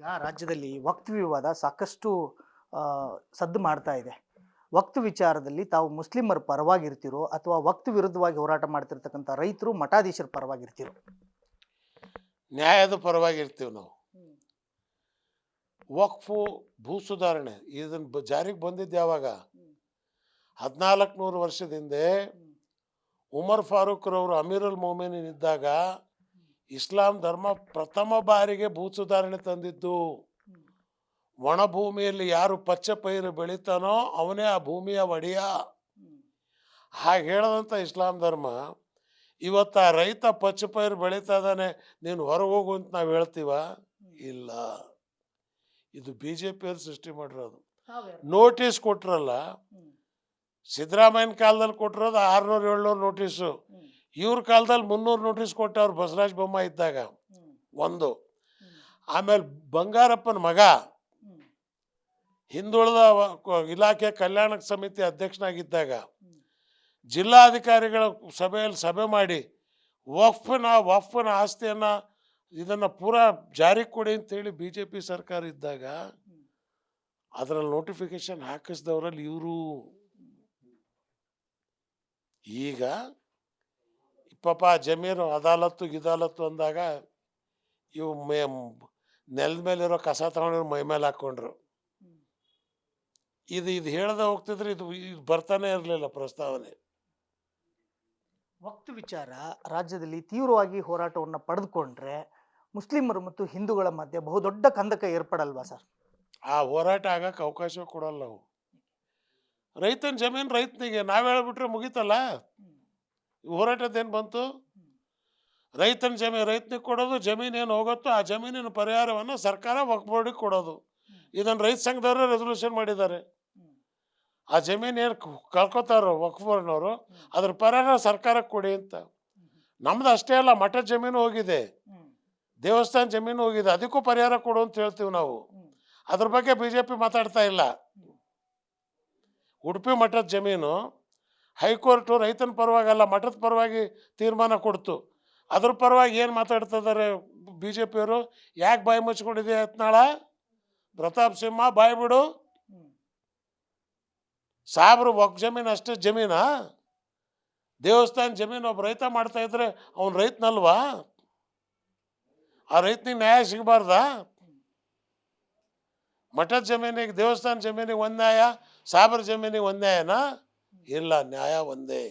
ಈಗ ರಾಜ್ಯದಲ್ಲಿ ವಕ್ತ್ ವಿವಾದ ಸಾಕಷ್ಟು ಸದ್ದು ಮಾಡ್ತಾ ಇದೆ. ವಕ್ತ್ ವಿಚಾರದಲ್ಲಿ ತಾವು ಮುಸ್ಲಿಮರ ಪರವಾಗಿರ್ತಿರೋ ಅಥವಾ ವಕ್ತ್ ವಿರುದ್ಧವಾಗಿ ಹೋರಾಟ ಮಾಡ್ತಿರ್ತಕ್ಕಂಥ ರೈತರು ಮಠಾಧೀಶರ ಪರವಾಗಿರ್ತಿರೋ? ನ್ಯಾಯದ ಪರವಾಗಿರ್ತೀವಿ ನಾವು. ವಕ್ಫು ಭೂ ಸುಧಾರಣೆ ಇದನ್ನು ಬ- ಜಾರಿಗೆ ಬಂದಿದ್ದು ಯಾವಾಗ? ಹದಿನಾಲ್ಕು ನೂರು ವರ್ಷದ ಹಿಂದೆ ಉಮರ್ ಫಾರೂಕ್ರವರು ಅಮೀರುಲ್ ಮೊಮೇನಿದ್ದಾಗ ಇದ್ದಾಗ ಇಸ್ಲಾಂ ಧರ್ಮ ಪ್ರಥಮ ಬಾರಿಗೆ ಭೂ ಸುಧಾರಣೆ ತಂದಿದ್ದು ಒಣ ಭೂಮಿಯಲ್ಲಿ ಯಾರು ಪಚ್ಚೆ ಪೈರು ಬೆಳೀತಾನೋ ಅವನೇ ಆ ಭೂಮಿಯ ಒಡೆಯ. ಹಾಗೆ ಹೇಳದಂಥ ಇಸ್ಲಾಂ ಧರ್ಮ ಇವತ್ತು ಆ ರೈತ ಪಚ್ಚೆ ಪೈರು ಬೆಳೀತಾ ಇದ್ದಾನೆ ನೀನು ಹೊರಗೆ ಹೋಗು ಅಂತ ನಾವು ಹೇಳ್ತೀವ? ಇಲ್ಲ. ಇದು ಬಿ ಜೆ ಪಿಯವ್ರು ಸೃಷ್ಟಿ ಮಾಡಿರೋದು. ನೋಟಿಸ್ ಕೊಟ್ರಲ್ಲ ಸಿದ್ದರಾಮಯ್ಯನ ಕಾಲದಲ್ಲಿ ಕೊಟ್ಟಿರೋದು ಆರ್ನೂರು ಏಳ್ನೂರು ನೋಟಿಸು. ಇವ್ರ ಕಾಲದಲ್ಲಿ ಮುನ್ನೂರು ನೋಟಿಸ್ ಕೊಟ್ಟವ್ರು ಬಸವರಾಜ ಬೊಮ್ಮ ಇದ್ದಾಗ. ಒಂದು. ಆಮೇಲೆ ಬಂಗಾರಪ್ಪನ ಮಗ. ಹಿಂದುಳಿದ ಇಲಾಖೆ ಕಲ್ಯಾಣ ಸಮಿತಿ ಅಧ್ಯಕ್ಷನಾಗಿದ್ದಾಗ. ಜಿಲ್ಲಾಧಿಕಾರಿಗಳ ಸಭೆಯಲ್ಲಿ ಸಭೆ ಮಾಡಿ ವಫ್ನ ವಫ್ನ ಆಸ್ತಿಯನ್ನು ಇದನ್ನು ಪೂರಾ ಜಾರಿಗೆ ಕೊಡಿ ಅಂತೇಳಿ ಬಿ ಜೆ ಪಿ ಸರ್ಕಾರ ಇದ್ದಾಗ ಅದರಲ್ಲಿ ನೋಟಿಫಿಕೇಶನ್ ಹಾಕಿಸಿದವರಲ್ಲಿ ಇವರು ಈಗ ಪಾಪ ಜಮೀನು ಅದಾಲತ್ತು ಗಿದಾಲತ್ತು ಅಂದಾಗ ಇವು ಮೇ ನೆಲದ ಮೇಲಿರೋ ಕಸ ತಗೊಂಡ್ರು ಮೈ ಮೇಲೆ ಹಾಕ್ಕೊಂಡ್ರು. ಇದು ಇದು ಹೇಳ್ದೆ ಹೋಗ್ತಿದ್ರೆ ಇದು ಇದು ಬರ್ತಾನೆ ಇರಲಿಲ್ಲ ಪ್ರಸ್ತಾವನೆ. ವಕ್ತ ವಿಚಾರ ರಾಜ್ಯದಲ್ಲಿ ತೀವ್ರವಾಗಿ ಹೋರಾಟವನ್ನು ಪಡೆದುಕೊಂಡ್ರೆ ಮುಸ್ಲಿಮರು ಮತ್ತು ಹಿಂದೂಗಳ ಮಧ್ಯೆ ಬಹುದೊಡ್ಡ ಕಂದಕ ಏರ್ಪಡಲ್ವಾ ಸರ್? ಆ ಹೋರಾಟ ಆಗಕ್ಕೆ ಅವಕಾಶ ಕೊಡಲ್ಲ ನಾವು ರೈತನ ಜಮೀನು ರೈತನಿಗೆ ನಾವು ಹೇಳ್ಬಿಟ್ರೆ ಮುಗೀತಲ್ಲ? ಹೋರಾಟದ್ದೇನು ಬಂತು? ರೈತನ ಜಮೀನು ರೈತನಿಗೆ ಕೊಡೋದು, ಜಮೀನು ಏನು ಹೋಗುತ್ತೋ ಆ ಜಮೀನಿನ ಪರಿಹಾರವನ್ನು ಸರ್ಕಾರ ವಕ್ಬೋರ್ಡಿಗೆ ಕೊಡೋದು. ಇದನ್ನು ರೈತ ಸಂಘದವರು ರೆಸೊಲ್ಯೂಷನ್ ಮಾಡಿದ್ದಾರೆ. ಆ ಜಮೀನು ಏನು ಕಳ್ಕೊತಾರೋ ವಕ್ಬೋರ್ಡ್ನವರು ಅದ್ರ ಪರಿಹಾರ ಸರ್ಕಾರಕ್ಕೆ ಕೊಡಿ ಅಂತ. ನಮ್ದು ಅಷ್ಟೇ ಅಲ್ಲ ಮಠದ ಜಮೀನು ಹೋಗಿದೆ. ದೇವಸ್ಥಾನ ಜಮೀನು ಹೋಗಿದೆ. ಅದಕ್ಕೂ ಪರಿಹಾರ ಕೊಡು ಅಂತ ಹೇಳ್ತೀವಿ ನಾವು. ಅದ್ರ ಬಗ್ಗೆ ಬಿ ಮಾತಾಡ್ತಾ ಇಲ್ಲ. ಉಡುಪಿ ಮಠದ ಜಮೀನು ಹೈಕೋರ್ಟು ರೈತನ ಪರವಾಗಲ್ಲ, ಮಠದ ಪರವಾಗಿ ತೀರ್ಮಾನ ಕೊಡ್ತು. ಅದ್ರ ಪರವಾಗಿ ಏನು ಮಾತಾಡ್ತಿದ್ದಾರೆ ಬಿ ಜೆ ಪಿಯವರು ಯಾಕೆ ಬಾಯಿ ಮುಚ್ಕೊಂಡಿದೆ ಯತ್ನಾಳ? ಪ್ರತಾಪ್ ಸಿಂಹ ಬಾಯಿ ಬಿಡು. ಸಾಬ್ರು ಒಗ್ ಜಮೀನು ಅಷ್ಟೇ ಜಮೀನಾ? ದೇವಸ್ಥಾನ ಜಮೀನು ಒಬ್ಬ ರೈತ ಮಾಡ್ತಾ ಇದ್ರೆ ಅವ್ನು ರೈತನಲ್ವಾ? ಆ ರೈತನಿಗೆ ನ್ಯಾಯ ಸಿಗಬಾರ್ದ? ಮಠದ ಜಮೀನಿಗೆ, ದೇವಸ್ಥಾನ ಜಮೀನಿಗೆ ಒಂದು ನ್ಯಾಯ, ಸಾಬ್ರ ಜಮೀನಿಗೆ ಒಂದು ನ್ಯಾಯನಾ? ಇಲ್ಲ ನ್ಯಾಯ ಒಂದೇ.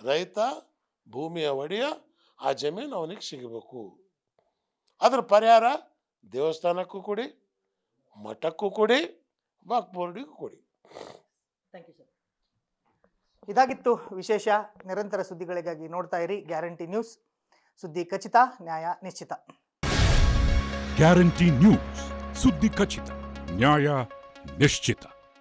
ರೈತ ಭೂಮಿಯ ಒಡೆಯ ಆ ಜಮೀನು ಅವನಿಗೆ ಸಿಗಬೇಕು. ಅದ್ರ ಪರಿಹಾರ ದೇವಸ್ಥಾನಕ್ಕೂ ಕೊಡಿ ಮಠಕ್ಕೂ ಕೊಡಿ ವಕ್ ಬೋರ್ಡಿಗೂ ಕೊಡಿ. ಥ್ಯಾಂಕ್ ಯು ಸರ್ ಇದಾಗಿತ್ತು ವಿಶೇಷ ನಿರಂತರ ಸುದ್ದಿಗಳಿಗಾಗಿ ನೋಡ್ತಾ ಇರಿ ಗ್ಯಾರಂಟಿ ನ್ಯೂಸ್. ಸುದ್ದಿ ಖಚಿತ ನ್ಯಾಯ ನಿಶ್ಚಿತ. ಗ್ಯಾರಂಟಿ ನ್ಯೂಸ್ ಸುದ್ದಿ ಖಚಿತ ನ್ಯಾಯ ನಿಶ್ಚಿತ.